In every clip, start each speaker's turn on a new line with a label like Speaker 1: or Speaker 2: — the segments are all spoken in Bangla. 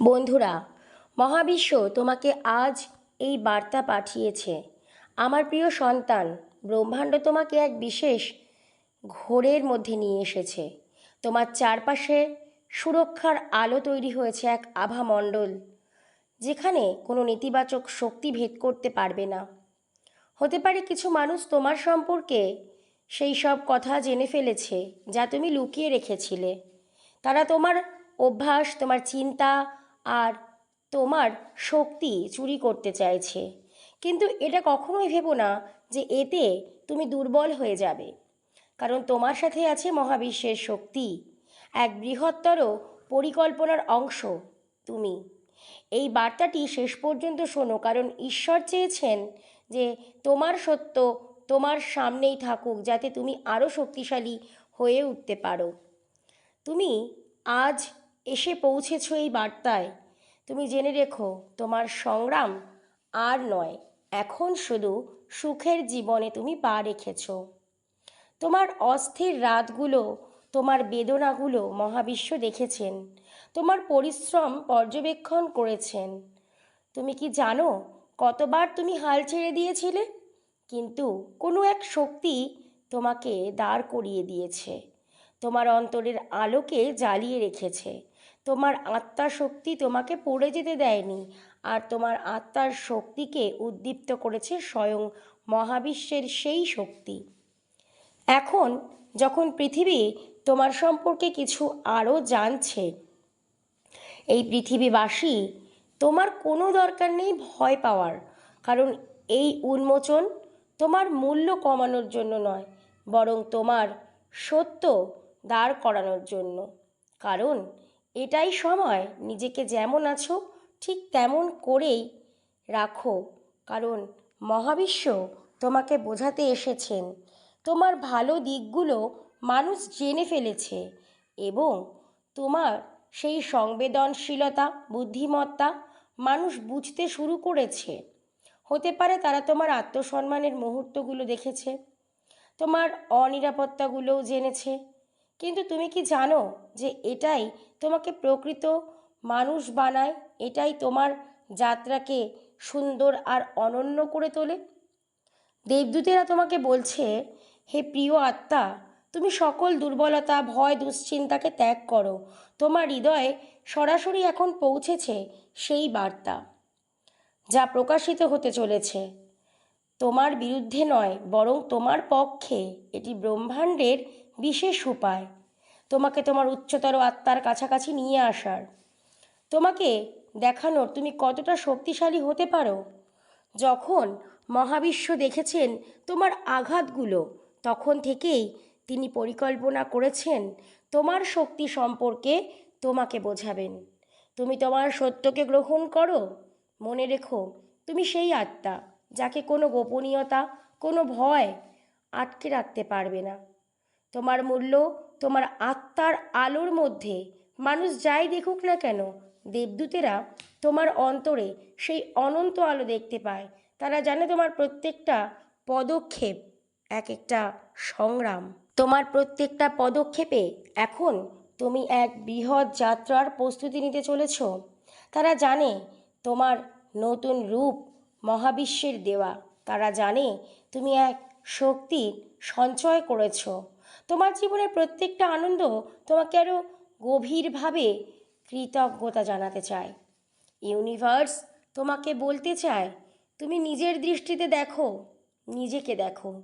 Speaker 1: বন্ধুরা, মহাবিশ্ব তোমাকে আজ এই বার্তা পাঠিয়েছে। আমার প্রিয় সন্তান, ব্রহ্মাণ্ড তোমাকে এক বিশেষ ঘোরের মধ্যে নিয়ে এসেছে। তোমার চারপাশে সুরক্ষার আলো তৈরি হয়েছে এক আভামণ্ডল, যেখানে কোনো নেতিবাচক শক্তি ভেদ করতে পারবে না। হতে পারে কিছু মানুষ তোমার সম্পর্কে সেই সব কথা জেনে ফেলেছে, যা তুমি লুকিয়ে রেখেছিলে। তারা তোমার অভ্যাস, তোমার চিন্তা আর তোমার শক্তি চুরি করতে চাইছে। কিন্তু এটা কখনোই ভেবো না যে এতে তুমি দুর্বল হয়ে যাবে। কারণ তোমার সাথে আছে মহাবিশ্বের শক্তি, এক বৃহত্তর পরিকল্পনার অংশ তুমি। এই বার্তাটি শেষ পর্যন্ত শোনো, কারণ ঈশ্বর চেয়েছেন যে তোমার সত্য তোমার সামনেই থাকুক, যাতে তুমি আরও শক্তিশালী হয়ে উঠতে পারো। তুমি আজ এসে পৌঁছেছ এই বার্তায়। তুমি জেনে রেখো, তোমার সংগ্রাম আর নয়, এখন শুধু সুখের জীবনে তুমি পা রেখেছ। তোমার অস্থির রাতগুলো, তোমার বেদনাগুলো মহাবিশ্ব দেখেছেন, তোমার পরিশ্রম পর্যবেক্ষণ করেছেন। তুমি কি জানো, কতবার তুমি হাল ছেড়ে দিয়েছিলে? কিন্তু কোনো এক শক্তি তোমাকে দাঁড় করিয়ে দিয়েছে, তোমার অন্তরের আলোকে জ্বালিয়ে রেখেছে তোমার আত্মার শক্তি তোমাকে পড়ে যেতে দেয়নি, আর তোমার আত্মার শক্তিকে উদ্দীপ্ত করেছে স্বয়ং মহাবিশ্বের সেই শক্তি। এখন যখন পৃথিবী তোমার সম্পর্কে কিছু আরও জানছে, এই পৃথিবীবাসী তোমার কোনো দরকার নেই ভয় পাওয়ার, কারণ এই উন্মোচন তোমার মূল্য কমানোর জন্য নয়, বরং তোমার সত্য দাঁড় করানোর জন্য। কারণ এটাই সময়, নিজেকে যেমন আছো, ঠিক তেমন করেই রাখো। কারণ মহাবিশ্ব তোমাকে বোঝাতে এসেছেন। তোমার ভালো দিকগুলো মানুষ জেনে ফেলেছে এবং তোমার সেই সংবেদনশীলতা, বুদ্ধিমত্তা মানুষ বুঝতে শুরু করেছে। হতে পারে তারা তোমার আত্মসম্মানের মুহূর্তগুলো দেখেছে, তোমার অনিরাপত্তাগুলোও জেনেছে। কিন্তু তুমি কি জানো যে এটাই তোমাকে প্রকৃত মানুষ বানায়, এটাই তোমার যাত্রাকে সুন্দর আর অনন্য করে তোলে? দেবদূতেরা তোমাকে বলছে, হে প্রিয় আত্মা, তুমি সকল দুর্বলতা, ভয়, দুশ্চিন্তাকে ত্যাগ করো। তোমার হৃদয়ে সরাসরি এখন পৌঁছেছে সেই বার্তা যা প্রকাশিত হতে চলেছে। তোমার বিরুদ্ধে নয়, বরং তোমার পক্ষে এটি ব্রহ্মাণ্ডের বিশেষ উপায়। তোমাকে তোমার উচ্চতর আত্মার কাছাকাছি নিয়ে আসার। তোমাকে দেখানোর তুমি কতটা শক্তিশালী হতে পারো? যখন মহাবিশ্ব দেখেছেন তোমার আঘাতগুলো, তখন থেকেই তিনি পরিকল্পনা করেছেন তোমার শক্তি সম্পর্কে তোমাকে বোঝাবেন। তুমি তোমার সত্যকে গ্রহণ করো। মনে রেখো, তুমি সেই আত্মা যাকে কোনো গোপনীয়তা, কোনো ভয় আটকে রাখতে পারবে না। তোমার মূল্য তোমার আত্মার আলোর মধ্যে মানুষ যাই দেখুক না কেন, দেবদূতেরা তোমার অন্তরে সেই অনন্ত আলো দেখতে পায়। তারা জানে তোমার প্রত্যেকটা পদক্ষেপ এক একটা সংগ্রাম। তোমার প্রত্যেকটা পদক্ষেপে এখন তুমি এক বৃহৎ যাত্রার প্রস্তুতি নিতে চলেছ। তারা জানে তোমার নতুন রূপ মহাবিশ্বের দেওয়া। তারা জানে তুমি এক শক্তির সঞ্চয় করেছ। তোমার জীবনের প্রত্যেকটা আনন্দ তোমাকে আরও গভীরভাবে কৃতজ্ঞতা জানাতে চায়। ইউনিভার্স তোমাকে বলতে চায়, তুমি নিজের দৃষ্টিতে দেখো, নিজেকে দেখো।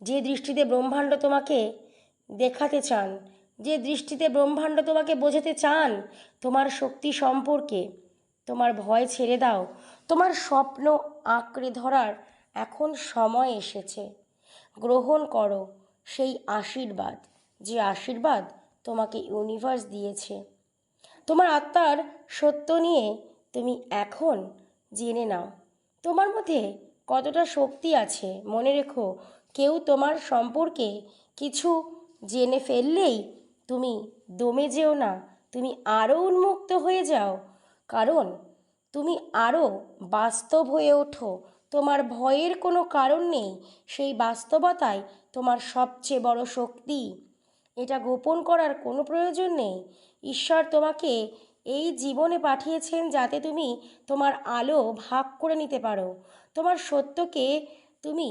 Speaker 1: যে দৃষ্টিতে ব্রহ্মাণ্ড তোমাকে দেখাতে চান, যে দৃষ্টিতে ব্রহ্মাণ্ড তোমাকে বোঝাতে চান, তোমার শক্তি সম্পর্কে তোমার ভয় ছেড়ে দাও। তোমার স্বপ্ন আঁকড়ে ধরার এখন সময় এসেছে। গ্রহণ করো সেই আশীর্বাদ, যে আশীর্বাদ তোমাকে ইউনিভার্স দিয়েছে। তোমার আত্মার সত্য নিয়ে তুমি এখন জেনে নাও। তোমার মধ্যে কতটা শক্তি আছে মনে রেখো। কেউ তোমার সম্পর্কে কিছু জেনে ফেললেই তুমি দমে যেও না, তুমি আরও উন্মুক্ত হয়ে যাও। কারণ তুমি আরও বাস্তব হয়ে ওঠো। তোমার ভয়ের কোনো কারণ নেই। সেই বাস্তবতায় তোমার সবচেয়ে বড় শক্তি। এটা গোপন করার কোনো প্রয়োজন নেই। ঈশ্বর তোমাকে এই জীবনে পাঠিয়েছেন যাতে তুমি তোমার আলো ভাগ করে নিতে পারো। তোমার সত্যকে তুমি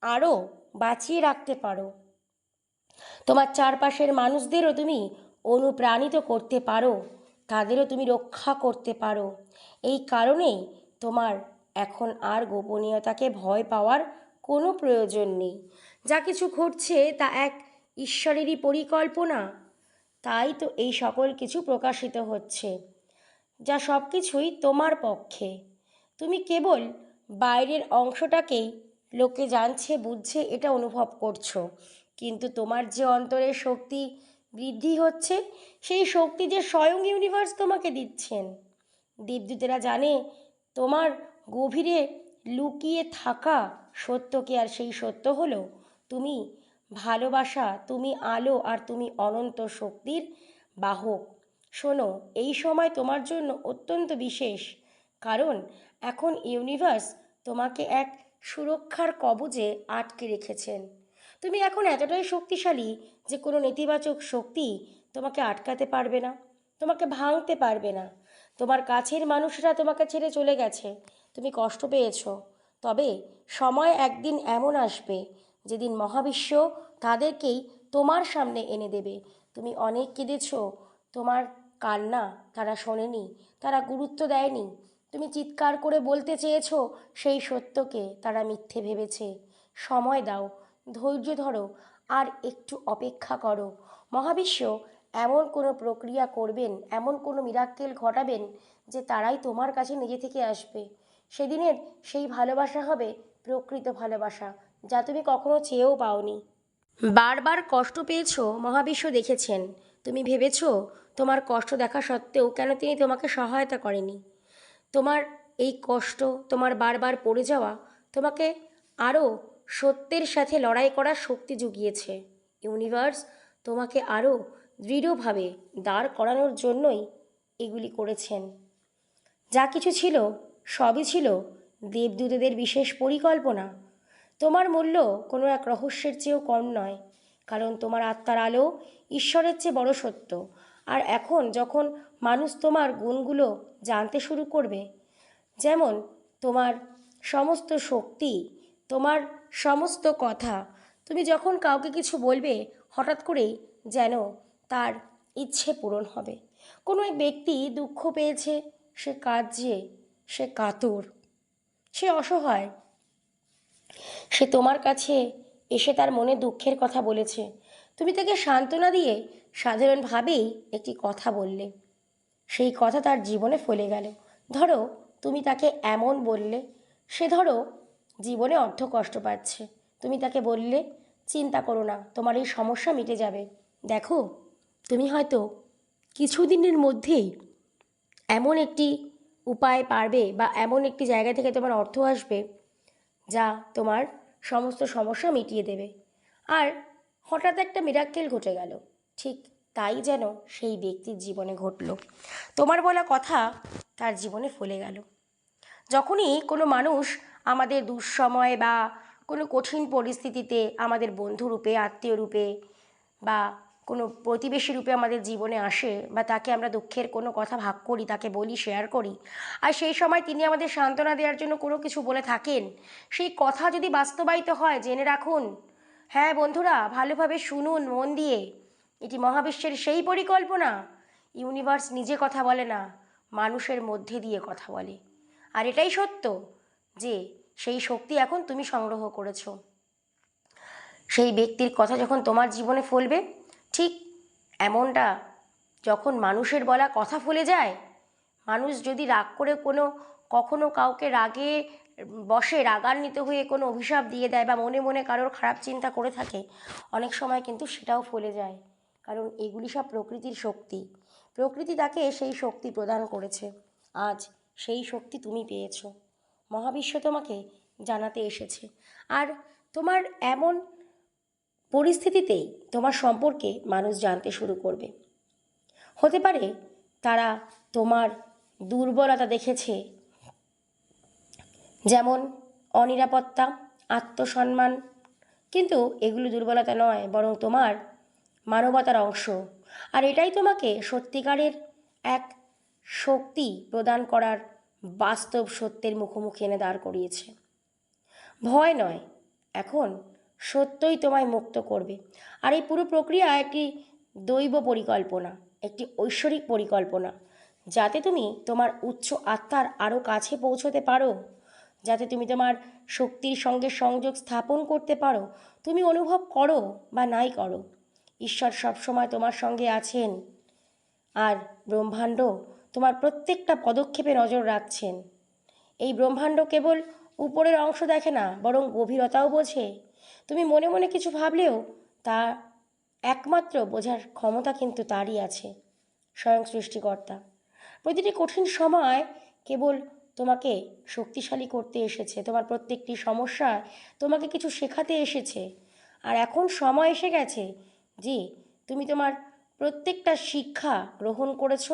Speaker 1: আরও বাঁচিয়ে রাখতে পারো। তোমার চারপাশের মানুষদেরও তুমি অনুপ্রাণিত করতে পারো। তাদেরও তুমি রক্ষা করতে পারো। এই কারণেই তোমার এখন আর গোপনীয়তাকে ভয় পাওয়ার কোনো প্রয়োজন নেই। যা কিছু ঘটছে তা এক ঈশ্বরেরই পরিকল্পনা। তাই তো এই সকল কিছু প্রকাশিত হচ্ছে। যা সব কিছুই তোমার পক্ষে। তুমি কেবল বাইরের অংশটাকেই লোকে জানছে, বুঝছে, এটা অনুভব করছ। কিন্তু তোমার যে অন্তরের শক্তি বৃদ্ধি হচ্ছে, সেই শক্তি যে স্বয়ং ইউনিভার্স তোমাকে দিচ্ছেন। দেবদূতেরা জানে তোমার গভীরে লুকিয়ে থাকা সত্যকে আর সেই সত্য হলো তুমি ভালোবাসা, তুমি আলো আর তুমি অনন্ত শক্তির বাহক। শোনো, এই সময় তোমার জন্য অত্যন্ত বিশেষ, কারণ এখন ইউনিভার্স তোমাকে এক সুরক্ষার কবজে আটকে রেখেছেন। তুমি এখন এতটাই শক্তিশালী যে কোনো নেতিবাচক শক্তি তোমাকে আটকাতে পারবে না, তোমাকে ভাঙতে পারবে না। তোমার কাছের মানুষরা তোমাকে ছেড়ে চলে গেছে। তুমি কষ্ট পেয়েছ। তবে সময় একদিন এমন আসবে যেদিন মহাবিশ্ব তাদেরকেই তোমার সামনে এনে দেবে। তুমি অনেক কেঁদেছ, তোমার কান্না তারা শোনেনি, তারা গুরুত্ব দেয়নি। তুমি চিৎকার করে বলতে চেয়েছ, সেই সত্যকে তারা মিথ্যে ভেবেছে। সময় দাও, ধৈর্য ধরো, আর একটু অপেক্ষা করো। মহাবিশ্ব এমন কোনো প্রক্রিয়া করবেন, এমন কোনো মিরাক্কেল ঘটাবেন যে তারাই তোমার কাছে নিজে থেকে আসবে। সেদিনের সেই ভালোবাসা হবে প্রকৃত ভালোবাসা, যা তুমি কখনো চেয়েও পাওনি। বারবার কষ্ট পেয়েছ, মহাবিশ্ব দেখেছেন। তুমি ভেবেছ, তোমার কষ্ট দেখা সত্ত্বেও কেন তিনি তোমাকে সহায়তা করেনি? তোমার এই কষ্ট, তোমার বারবার পড়ে যাওয়া, তোমাকে আরও সত্যের সাথে লড়াই করার শক্তি জুগিয়েছে। ইউনিভার্স, তোমাকে আরও দৃঢ়ভাবে দাঁড় করানোর জন্যই এগুলি করেছেন। যা কিছু ছিল সবই ছিল দেবদূতদের বিশেষ পরিকল্পনা। তোমার মূল্য কোনো এক রহস্যের চেয়েও কম নয়, কারণ তোমার আত্মার আলো ঈশ্বরের চেয়ে বড় সত্য। আর এখন যখন মানুষ তোমার গুণগুলো জানতে শুরু করবে, যেমন তোমার সমস্ত শক্তি, তোমার সমস্ত কথা, তুমি যখন কাউকে কিছু বলবে, হঠাৎ করেই যেন তার ইচ্ছে পূরণ হবে। কোনো এক ব্যক্তি দুঃখ পেয়েছে সে কাঁদছে সে কাতর, সে অসহায়। সে তোমার কাছে এসে তার মনে দুঃখের কথা বলেছে। তুমি তাকে সান্ত্বনা দিয়ে সাধারণভাবেই একটি কথা বললে। সেই কথা তার জীবনে ফলে গেল। ধরো, তুমি তাকে এমন বললে, সে ধরো জীবনে অর্থ কষ্ট পাচ্ছে। তুমি তাকে বললে, চিন্তা করো না, তোমার এই সমস্যা মিটে যাবে। দেখো, তুমি হয়তো কিছুদিনের মধ্যেই এমন একটি উপায় পারবে বা এমন একটি জায়গা থেকে তোমার অর্থ আসবে যা তোমার সমস্ত সমস্যা মিটিয়ে দেবে। আর হঠাৎ একটা মিরাক্কেল ঘটে গেল। ঠিক তাই যেন সেই ব্যক্তির জীবনে ঘটল। তোমার বলা কথা তার জীবনে ফলে গেল। যখনই কোনো মানুষ আমাদের দুঃসময় বা কোনো কঠিন পরিস্থিতিতে আমাদের বন্ধু রূপে আত্মীয় রূপে বা কোনো প্রতিবেশী রূপে আমাদের জীবনে আসে বা তাকে আমরা দুঃখের কোনো কথা ভাগ করি, তাকে বলি শেয়ার করি। আর সেই সময় তিনি আমাদের সান্ত্বনা দেওয়ার জন্য কোনো কিছু বলে থাকেন। সেই কথা যদি বাস্তবায়িত হয়, জেনে রাখুন। হ্যাঁ বন্ধুরা, ভালোভাবে শুনুন, মন দিয়ে। এটি মহাবিশ্বের সেই পরিকল্পনা। ইউনিভার্স নিজে কথা বলে না, মানুষের মধ্যে দিয়ে কথা বলে। আর এটাই সত্য যে, সেই শক্তি এখন তুমি সংগ্রহ করেছ। সেই ব্যক্তির কথা যখন তোমার জীবনে ফলবে ঠিক এমনটা যখন মানুষের বলা কথা ফলে যায়, মানুষ যদি রাগ করে কোনো, কখনো কাউকে রাগে বসে রাগান্বিত হয়ে কোনো অভিশাপ দিয়ে দেয় বা মনে মনে কারোর খারাপ চিন্তা করে থাকে, অনেক সময় কিন্তু সেটাও ফলে যায়। কারণ এগুলি সব প্রকৃতির শক্তি। প্রকৃতি তাকে সেই শক্তি প্রদান করেছে। আজ সেই শক্তি তুমি পেয়েছ। মহাবিশ্ব তোমাকে জানাতে এসেছে। আর তোমার এমন পরিস্থিতিতেই তোমার সম্পর্কে মানুষ জানতে শুরু করবে। হতে পারে তারা তোমার দুর্বলতা দেখেছে, যেমন অনিরাপত্তা, আত্মসম্মান, কিন্তু এগুলো দুর্বলতা নয়, বরং তোমার মানবতার অংশ। আর এটাই তোমাকে সত্যিকারের এক শক্তি প্রদান করার বাস্তব সত্যের মুখোমুখি এনে দাঁড় করিয়েছে। ভয় নয়, এখন সত্যই তোমায় মুক্ত করবে। আর এই পুরো প্রক্রিয়া একটি দৈব পরিকল্পনা, একটি ঐশ্বরিক পরিকল্পনা। যাতে তুমি তোমার উচ্চ আত্মার আরও কাছে পৌঁছতে পারো, যাতে তুমি তোমার শক্তির সঙ্গে সংযোগ স্থাপন করতে পারো, তুমি অনুভব করো বা নাই করো। ঈশ্বর সবসময় তোমার সঙ্গে আছেন। আর ব্রহ্মাণ্ড তোমার প্রত্যেকটা পদক্ষেপে নজর রাখছেন। এই ব্রহ্মাণ্ড কেবল উপরের অংশ দেখে না, বরং গভীরতাও বোঝে। তুমি মনে মনে কিছু ভাবলেও তা একমাত্র বোঝার ক্ষমতা কিন্তু তারই আছে, স্বয়ং সৃষ্টিকর্তা। প্রতিটি কঠিন সময় কেবল তোমাকে শক্তিশালী করতে এসেছে, তোমার প্রত্যেকটি সমস্যায় তোমাকে কিছু শেখাতে এসেছে। আর এখন সময় এসে গেছে যে তুমি তোমার প্রত্যেকটা শিক্ষা গ্রহণ করেছ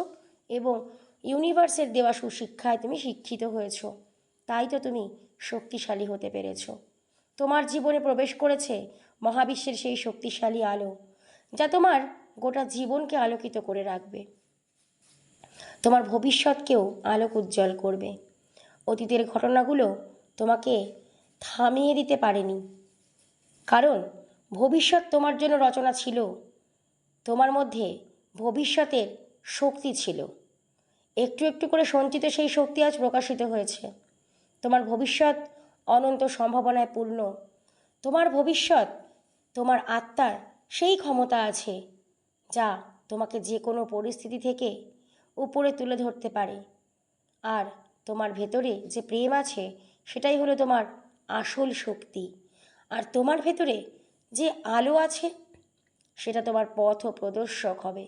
Speaker 1: এবং ইউনিভার্সের দেওয়া সুশিক্ষায় তুমি শিক্ষিত হয়েছো। তাই তো তুমি শক্তিশালী হতে পেরেছ। তোমার জীবনে প্রবেশ করেছে মহাবিশ্বের সেই শক্তিশালী আলো, যা তোমার গোটা জীবনকে আলোকিত করে রাখবে। তোমার ভবিষ্যৎকেও আলোক উজ্জ্বল করবে। অতীতের ঘটনাগুলো তোমাকে থামিয়ে দিতে পারেনি। কারণ ভবিষ্যৎ তোমার জন্য রচনা ছিল, তোমার মধ্যে ভবিষ্যতের শক্তি ছিল। একটু একটু করে সঞ্চিত সেই শক্তি আজ প্রকাশিত হয়েছে। তোমার ভবিষ্যৎ অনন্ত সম্ভাবনায় পূর্ণ। তোমার ভবিষ্যৎ, তোমার আত্মার সেই ক্ষমতা আছে, যা তোমাকে যে কোনো পরিস্থিতি থেকে উপরে তুলে ধরতে পারে। আর তোমার ভেতরে যে প্রেম আছে, সেটাই হলো তোমার আসল শক্তি। আর তোমার ভেতরে যে আলো আছে, সেটা তোমার পথ প্রদর্শক হবে।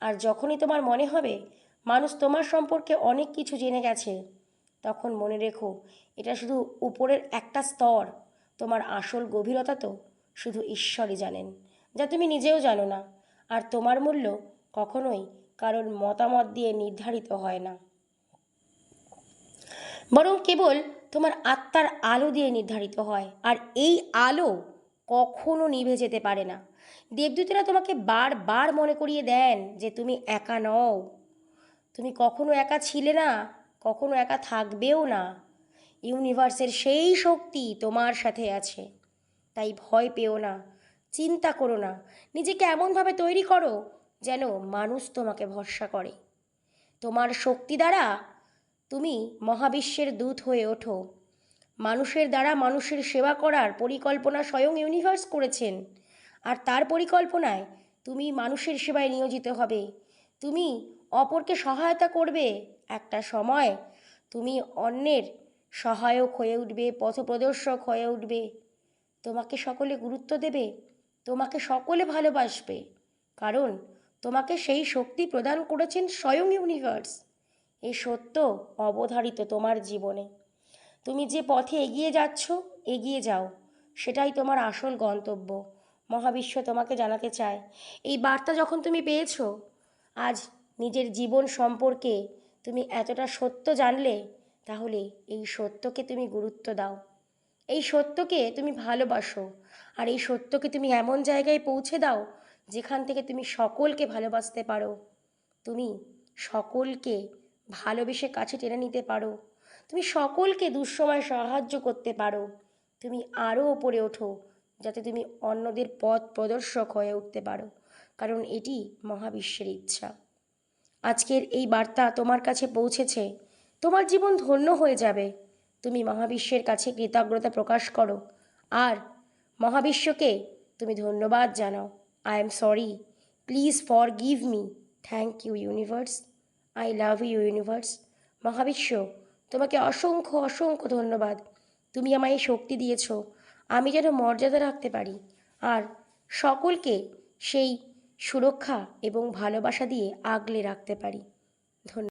Speaker 1: আর যখনই তোমার মনে হবে, মানুষ তোমার সম্পর্কে অনেক কিছু জেনে গেছে তখন মনে রেখো, এটা শুধু উপরের একটা স্তর। তোমার আসল গভীরতা তো শুধু ঈশ্বরই জানেন, যা তুমি নিজেও জানো না। আর তোমার মূল্য কখনোই কারোর মতামত দিয়ে নির্ধারিত হয় না। বরং কেবল তোমার আত্মার আলো দিয়ে নির্ধারিত হয়, আর এই আলো কখনো নিভে যেতে পারে না। দেবদূতেরা তোমাকে বারবার মনে করিয়ে দেন যে তুমি একা নও। তুমি কখনো একা ছিলে না কখনো একা থাকবেও না। ইউনিভার্সের সেই শক্তি তোমার সাথে আছে। তাই ভয় পেও না, চিন্তা করো না, নিজেকে এমনভাবে তৈরি করো যেন মানুষ তোমাকে ভরসা করে। তোমার শক্তি দ্বারা তুমি মহাবিশ্বের দূত হয়ে ওঠো। মানুষের দ্বারা মানুষের সেবা করার পরিকল্পনা স্বয়ং ইউনিভার্স করেছেন। আর তার পরিকল্পনায় তুমি মানুষের সেবায় নিয়োজিত হবে। তুমি অপরকে সহায়তা করবে। একটা সময় তুমি অন্যের সহায়ক হয়ে উঠবে, পথপ্রদর্শক হয়ে উঠবে। তোমাকে সকলে গুরুত্ব দেবে, তোমাকে সকলে ভালোবাসবে। কারণ তোমাকে সেই শক্তি প্রদান করেছেন স্বয়ং ইউনিভার্স। এই সত্য অবধারিত তোমার জীবনে। তুমি যে পথে এগিয়ে যাচ্ছ, এগিয়ে যাও। সেটাই তোমার আসল গন্তব্য। মহাবিশ্ব তোমাকে জানাতে চায়। এই বার্তা যখন তুমি পেয়েছ, আজ নিজের জীবন সম্পর্কে তুমি এতটা সত্য জানলে, তাহলে এই সত্যকে তুমি গুরুত্ব দাও। এই সত্যকে তুমি ভালোবাসো, আর এই সত্যকে তুমি এমন জায়গায় পৌঁছে দাও, যেখান থেকে তুমি সকলকে ভালোবাসতে পারো। তুমি সকলকে ভালোবেসে কাছে টেনে নিতে পারো। তুমি সকলকে দুঃসময় সাহায্য করতে পারো। তুমি আরও ওপরে ওঠো, যাতে তুমি অন্যদের পথ প্রদর্শক হয়ে উঠতে পারো, কারণ এটি মহাবিশ্বের ইচ্ছা। আজকের এই বার্তা তোমার কাছে পৌঁছেছে। তোমার জীবন ধন্য হয়ে যাবে। তুমি মহাবিশ্বের কাছে কৃতজ্ঞতা প্রকাশ করো। আর মহাবিশ্বকে তুমি ধন্যবাদ জানাও। I am sorry please forgive me thank you universe I love you universe মহাবিশ্ব, তোমাকে অসংখ্য অসংখ্য ধন্যবাদ। তুমি আমায় এই শক্তি দিয়েছ। আমি যেন মর্যাদা রাখতে পারি। আর সকলকে সেই সুরক্ষা এবং ভালোবাসা দিয়ে আগলে রাখতে পারি। ধন্যবাদ।